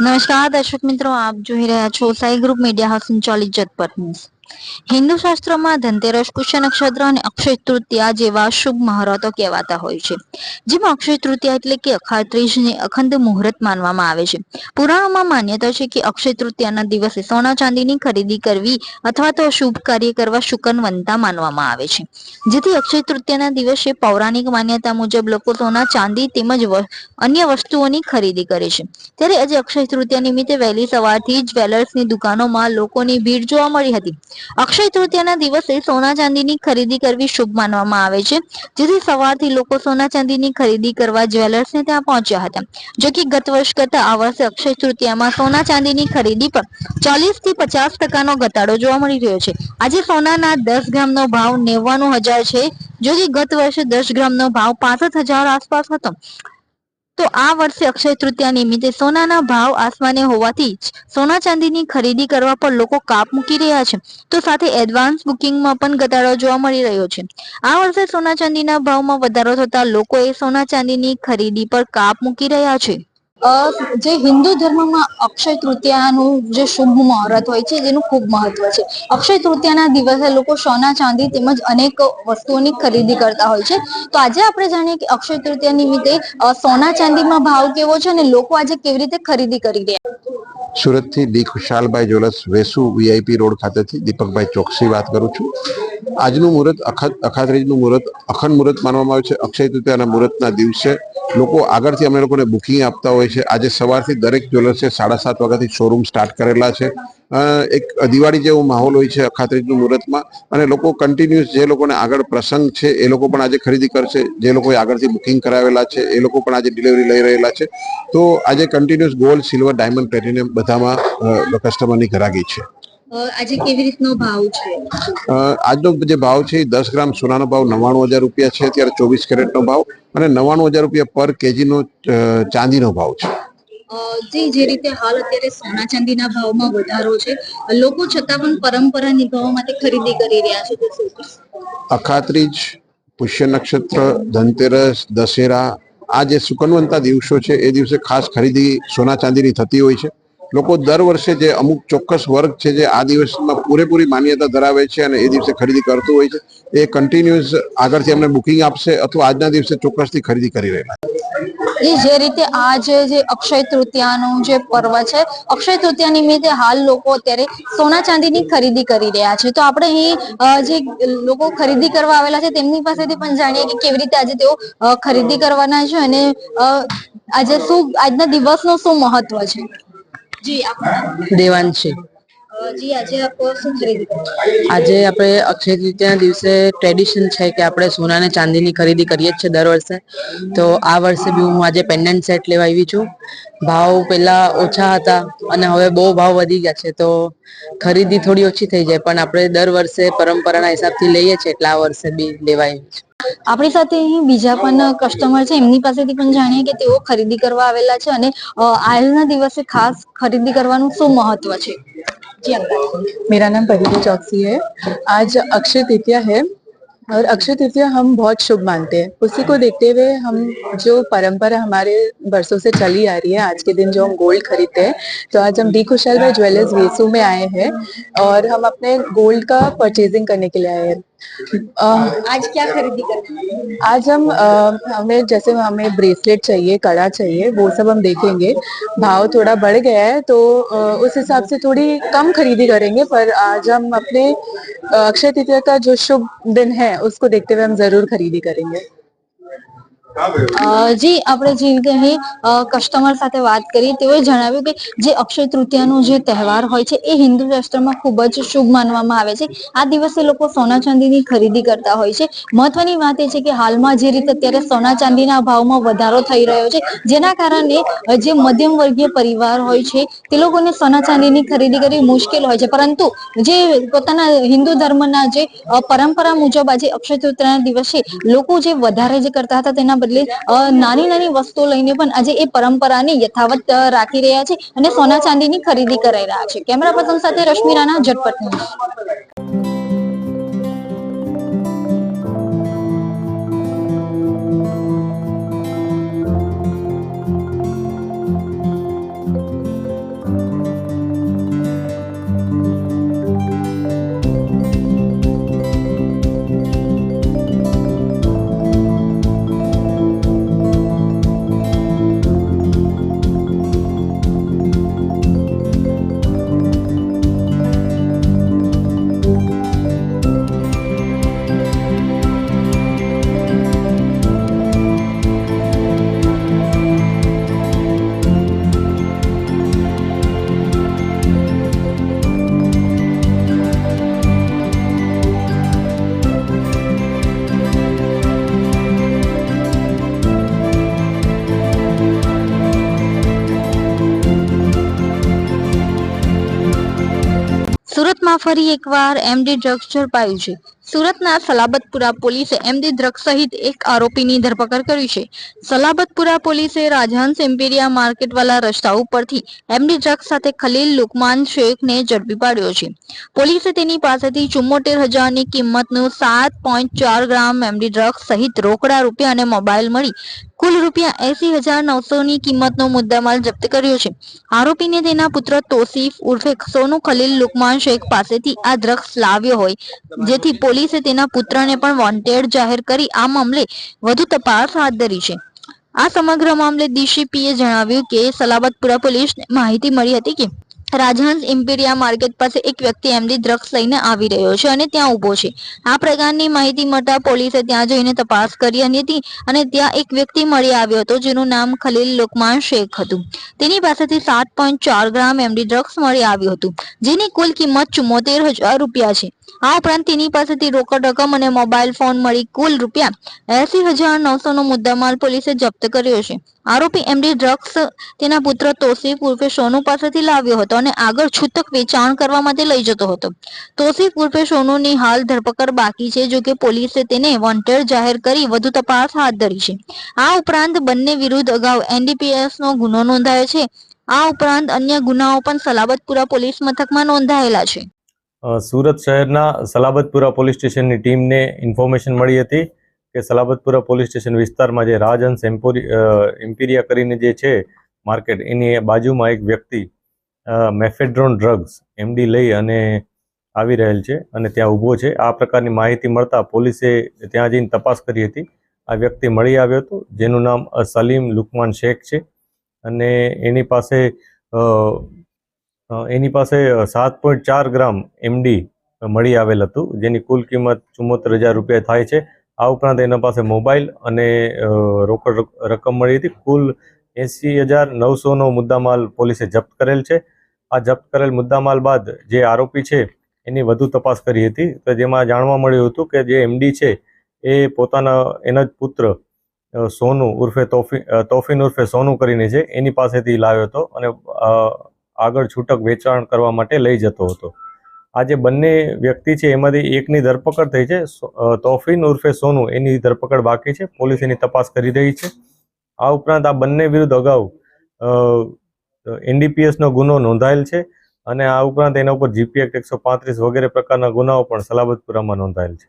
નમસ્કાર દર્શક મિત્રો આપ જોઈ રહ્યા છો સાઈ ગ્રુપ મીડિયા હાઉસ સંચાલિત જતપર ન્યૂઝ. હિન્દુ શાસ્ત્રોમાં ધનતેરસ પુષ્ય નક્ષત્ર અને અક્ષય તૃતીયા જેવા શુભ મુહૂર્તો કહેવાતા હોય છે. જેમાં અક્ષય તૃતીયા એટલે કે અખાત્રીજને અખંડ મુહૂર્ત માનવામાં આવે છે. પુરાણોમાં માન્યતા છે કે અક્ષય તૃતીયાના દિવસે સોના ચાંદીની ખરીદી કરવી અથવા તો શુભ કાર્ય કરવા શુકનવંતા માનવામાં આવે છે. જેથી અક્ષય તૃતીયાના દિવસે પૌરાણિક માન્યતા મુજબ લોકો સોના, ચાંદી તેમજ અન્ય વસ્તુઓની ખરીદી કરે છે. ત્યારે આજે અક્ષય તૃતીયા નિમિત્તે વહેલી સવારથી જ જ્વેલર્સની દુકાનોમાં લોકોની ભીડ જોવા મળી હતી. અક્ષય તૃતીયાના દિવસે સોના ચાંદીની ખરીદી કરવી શુભ માનવામાં આવે છે. જેથી સવારથી લોકો સોના ચાંદીની ખરીદી કરવા જ્વેલર્સને ત્યાં પહોંચ્યા હતા. જો કે ગત વર્ષ કરતા આ વર્ષે અક્ષય તૃતીયામાં સોના ચાંદીની ખરીદી પર ચાલીસથી પચાસ ટકાનો ઘટાડો જોવા મળી રહ્યો છે. આજે સોનાના દસ ગ્રામનો ભાવ નેવ્વાણું હજાર છે. જો કે ગત વર્ષે દસ ગ્રામનો ભાવ પાસઠ હજાર આસપાસ હતો. તો આ વર્ષે અક્ષય તૃતીયા નિમિત્તે સોનાના ભાવ આસમાને હોવાથી જ સોના ચાંદીની ખરીદી કરવા પર લોકો કાપ મૂકી રહ્યા છે. તો સાથે એડવાન્સ બુકિંગમાં પણ ઘટાડો જોવા મળી રહ્યો છે. આ વર્ષે સોના ચાંદીના ભાવમાં વધારો થતા લોકોએ સોના ચાંદીની ખરીદી પર કાપ મૂકી રહ્યા છે. જે હિન્દુ ધર્મમાં અક્ષય તૃતીયાનું જે શુભ મુહૂર્ત હોય છે, જેનું ખૂબ મહત્વ છે. અક્ષય તૃતીયાના દિવસે લોકો સોના, ચાંદી તેમજ અનેક વસ્તુઓની ખરીદી કરતા હોય છે. તો આજે આપણે જાણીએ કે અક્ષય તૃતીયા નિમિત્તે સોના, ચાંદીમાં ભાવ કેવો છે અને લોકો આજે કેવી રીતે ખરીદી કરી રહ્યા સુરતથી D Khushalbhai jewellers Vesu VIP road ખાતેથી દીપકભાઈ ચોકસી વાત કરું છું. આજનું મુહૂર્ત અખત અખાત્રીજનું મુહૂર્ત, અખંડ મુહૂર્ત માનવામાં આવે છે. અક્ષય તૃતીયાના મુહૂર્તના દિવસે લોકો આગળથી અમે લોકોને બુકિંગ આપતા હોય છે. આજે સવારથી દરેક જ્વેલર્સે સાડા સાત વાગ્યાથી શોરૂમ સ્ટાર્ટ કરેલા છે. એક દિવાળી જેવો માહોલ હોય છે અખાત્રીજનું મુહૂર્તમાં અને લોકો કન્ટિન્યુઅસ જે લોકોને આગળ પ્રસંગ છે એ લોકો પણ આજે ખરીદી કરશે જે લોકોએ આગળથી બુકિંગ કરાવેલા છે એ લોકો પણ આજે ડિલિવરી લઈ રહેલા છે. તો આજે continuous gold silver diamond platinum બધામાં કસ્ટમરની ઘરાગી છે. આજે કેવી રીતનો ભાવ છે? આજનો જે ભાવ છે દસ ગ્રામ સોનાનો ભાવ નવ્વાણું હજાર રૂપિયા છે ત્યારે ચોવીસ કેરેટનો ભાવ અને નવ્વાણું હજાર રૂપિયા પર કેજીનો ચાંદીનો ભાવ છે. જી, જે રીતે હાલ અત્યારે સોના ચાંદીના ભાવમાં વધારો છે, લોકો છતાં પણ પરંપરા નિભાવવા માટે ખરીદી કરી રહ્યા છે અખાત્રીજ, પુષ્ય નક્ષત્ર, ધનતેરસ, દશેરા, આ જે સુકનવંતા દિવસો છે, એ દિવસે ખાસ ખરીદી સોના ચાંદીની થતી હોય છે. લોકો દર વર્ષે જે અમુક ચોક્કસ વર્ગ છે જે આ દિવસમાં પૂરેપૂરી માન્યતા ધરાવે છે અને એ દિવસે ખરીદી કરતું હોય છે, એ કન્ટિન્યુઅસ આગળથી અમને બુકિંગ આપશે અથવા આજના દિવસે ચોક્કસથી ખરીદી કરી રહેલા એ જે રીતે આજે જે અક્ષય તૃતીયાનું જે પર્વ છે, અક્ષય તૃતીયા નિમિત્તે હાલ લોકો અત્યારે સોના ચાંદીની ખરીદી કરી રહ્યા છે. તો આપણે અહીં જે લોકો ખરીદી કરવા આવેલા છે તેમની પાસેથી પણ જાણીએ કે કેવી રીતે આજે તેઓ ખરીદી કરવાના છે અને આજે શું આજના દિવસનું શું મહત્વ છે? જી દેવાંશી જી આજે આપ શું ખરીદી આજે આપણે અક્ષય તૃતીયાના દિવસે ટ્રેડિશન છે કે આપણે સોના અને ચાંદીની ખરીદી કરીએ જ છે દર વર્ષે. તો આ વર્ષે બી હું આજે પેન્ડન્ટ સેટ લેવા આવી છું. ભાવ પેલા ઓછા હતા અને હવે બહુ ભાવ વધી ગયા છે. તો ખરીદી થોડી ઓછી થઈ જાય પણ આપણે દર વર્ષે પરંપરાના હિસાબથી લઈએ છીએ એટલે આ વર્ષે બી લેવાય છે. આપણી સાથે અહીં બીજા પણ કસ્ટમર છે એમની પાસેથી પણ જાણીએ કે તેઓ ખરીદી કરવા આવેલા છે અને આજના દિવસે ખાસ ખરીદી કરવાનું શું મહત્વ છે मेरा नाम परिधि चौकसी है आज अक्षय तृतीया है और अक्षय तृतीया हम बहुत शुभ मानते हैं उसी को देखते हुए हम जो परंपरा हमारे बरसों से चली आ रही है आज के दिन जो हम गोल्ड खरीदते हैं तो आज हम डी खुशहाल भाई ज्वेलर्स वेसू में आए हैं और हम अपने गोल्ड का परचेजिंग करने के लिए आए हैं आज क्या खरीदी कर आज हम आ, हमें जैसे हमें ब्रेसलेट चाहिए कड़ा चाहिए वो सब हम देखेंगे। भाव थोड़ा बढ़ गया है तो उस हिसाब से थोड़ी कम खरीदी करेंगे पर आज हम अपने अक्षय तृतीया का जो शुभ दिन है उसको देखते हुए हम ज़रूर खरीदी करेंगे। જી, આપણે જે રીતે અહીં કસ્ટમર સાથે વાત કરી, તેઓએ જણાવ્યું કે જે અક્ષય તૃતીયાનો જે તહેવાર હોય છે, એ હિન્દુ રાષ્ટ્રમાં ખૂબ જ શુભ માનવામાં આવે છે. આ દિવસે લોકો સોના ચાંદીની ખરીદી કરતા હોય છે. મહત્વની વાત એ છે કે હાલમાં જે રીતે અત્યારે સોના ચાંદીના ભાવમાં વધારો થઈ રહ્યો છે, જેના કારણે જે મધ્યમ વર્ગીય પરિવાર હોય છે, તે લોકોને સોના ચાંદીની ખરીદી કરવી મુશ્કેલ હોય છે. પરંતુ, જે પોતાના હિન્દુ ધર્મના જે પરંપરા મુજબ આજે અક્ષય તૃતીયાના દિવસે લોકો જે વધારે જે કરતા હતા, તેના બદલે નાની નાની વસ્તુઓ લઈને પણ આજે એ પરંપરાને યથાવત રાખી રહ્યા છે અને સોના ચાંદીની ખરીદી કરાઈ રહ્યા છે. કેમેરા પર્સન સાથે રશ્મિ રાણા ઝટપટ ન્યૂઝ. સુરતમાં ફરી એકવાર એમડી ડ્રગ્સ ઝડપાયું છે. સુરતના સલાબતપુરા પોલીસે એમડી ડ્રગ્સ સહિત એક આરોપીની ધરપકડ કરી છે. સલાબતપુરા પોલીસે રાજહંસ એમ્પેરિયા માર્કેટવાલા રસ્તા ઉપરથી એમડી ડ્રગ્સ સાથે ખલીલ લુકમાન શેખને ઝડપી પાડ્યો છે. પોલીસે તેની પાસેથી ચુમ્મોતેર હજારની કિંમતનું સાત પોઈન્ટ ચાર ગ્રામ એમડી ડ્રગ્સ સહિત રોકડા રૂપિયા અને મોબાઈલ મળી કુલ રૂપિયા એસી હજાર નવસોની કિંમતનો મુદ્દામાલ જપ્ત કર્યો છે. આરોપીને તેના પુત્ર તોસીફ ઉર્ફે સોનુ ખલીલ લુકમાન શેખ પાસેથી આ ડ્રગ્સ લાવ્યો હોય, જેથી પોલીસે તેના પુત્રને પણ વોન્ટેડ જાહેર કરી આ મામલે વધુ તપાસ હાથ ધરી છે. આ સમગ્ર મામલે ડીસીપીએ જણાવ્યું કે સલાબતપુરા પોલીસને માહિતી મળી હતી કે રાજહંસ ઇમ્પિરિયા માર્કેટ પાસે એક વ્યક્તિ એમડી ડ્રગ્સ લઈને આવી રહ્યો છે અને ત્યાં ઊભો છે. આ પ્રકારની માહિતી મળતા પોલીસે ત્યાં જઈને તપાસ કરી હતી અને ત્યાં એક વ્યક્તિ મળી આવ્યો હતો જેનું નામ ખલીલ લોકમાન શેખ હતું. તેની પાસેથી સાત પોઈન્ટ ચાર ગ્રામ એમડી ડ્રગ્સ મળી આવ્યું હતું, જેની કુલ કિંમત ચુમ્મોતેર હજાર રૂપિયા છે. આ ઉપરાંત તેની પાસેથી રોકડ રકમ અને મોબાઈલ ફોન મળી કુલ રૂપિયા એસી હજાર નવસો નો મુદ્દામાલ પોલીસે જપ્ત કર્યો છે. આરોપી એમડી ડ્રગ્સ તેના પુત્ર તોસીફ ઉર્ફે સોનુ પાસેથી લાવ્યો હતો અને આગળ છૂટક વેચાણ કરવા માટે લઈ જતો હતો. તોસીફ ઉર્ફે સોનુની હાલ ધરપકડ બાકી છે, જો કે પોલીસે તેને વોન્ટેડ જાહેર કરી વધુ તપાસ હાથ ધરી છે. આ ઉપરાંત બંને વિરુદ્ધ અગાઉ એનડીપીએસ નો ગુનો નોંધાયો છે. આ ઉપરાંત અન્ય ગુનાઓ પણ સલાબતપુરા પોલીસ મથકમાં નોંધાયેલા છે. સુરત શહેરના સલાબતપુરા પોલીસ સ્ટેશનની ટીમને ઇન્ફોર્મેશન મળી હતી કે સલાબતપુરા પોલીસ સ્ટેશન વિસ્તારમાં જે રાજહંસ એમ્પોરી એમ્પિરિયા કરીને જે છે માર્કેટ, એની બાજુમાં એક વ્યક્તિ મેફેડ્રોન ડ્રગ્સ, એમડી લઈ અને આવી રહેલ છે અને ત્યાં ઊભો છે. આ પ્રકારની માહિતી મળતા પોલીસે ત્યાં જઈને તપાસ કરી હતી. આ વ્યક્તિ મળી આવ્યો હતો, જેનું નામ સલીમ લુકમાન શેખ છે અને એની પાસે એની પાસે સાત પોઈન્ટ ચાર ગ્રામ એમડી મળી આવેલ હતું, જેની કુલ કિંમત ચુમ્મોતેર હજાર રૂપિયા થાય છે. આ ઉપરાંત એના પાસે મોબાઈલ અને રોકડ રક- રકમ મળી હતી. કુલ એંસી હજાર નવસોનો મુદ્દામાલ પોલીસે જપ્ત કરેલ છે. આ જપ્ત કરેલ મુદ્દામાલ બાદ જે આરોપી છે, એની વધુ તપાસ કરી હતી. તો જેમાં જાણવા મળ્યું હતું કે જે એમડી છે, એ પોતાના, એના જ પુત્ર સોનું ઉર્ફે તોફી તોફીન ઉર્ફે સોનુ કરીને છે, એની પાસેથી લાવ્યો હતો. અને આગળ છૂટક વેચાણ કરવા માટે લઈ જતો હતો. આ જે બંને વ્યક્તિ છે, એમાંથી એકની ધરપકડ થઈ છે. તોફીન ઉર્ફે સોનુ, એની ધરપકડ બાકી છે. પોલીસ એની તપાસ કરી રહી છે. આ ઉપરાંત આ બંને વિરુદ્ધ અગાઉ એનડીપીએસનો ગુનો નોંધાયેલ છે અને આ ઉપરાંત એના ઉપર જીપી એકસો પાંત્રીસ વગેરે પ્રકારના ગુનાઓ પણ સલાબતપુરામાં નોંધાયેલ છે.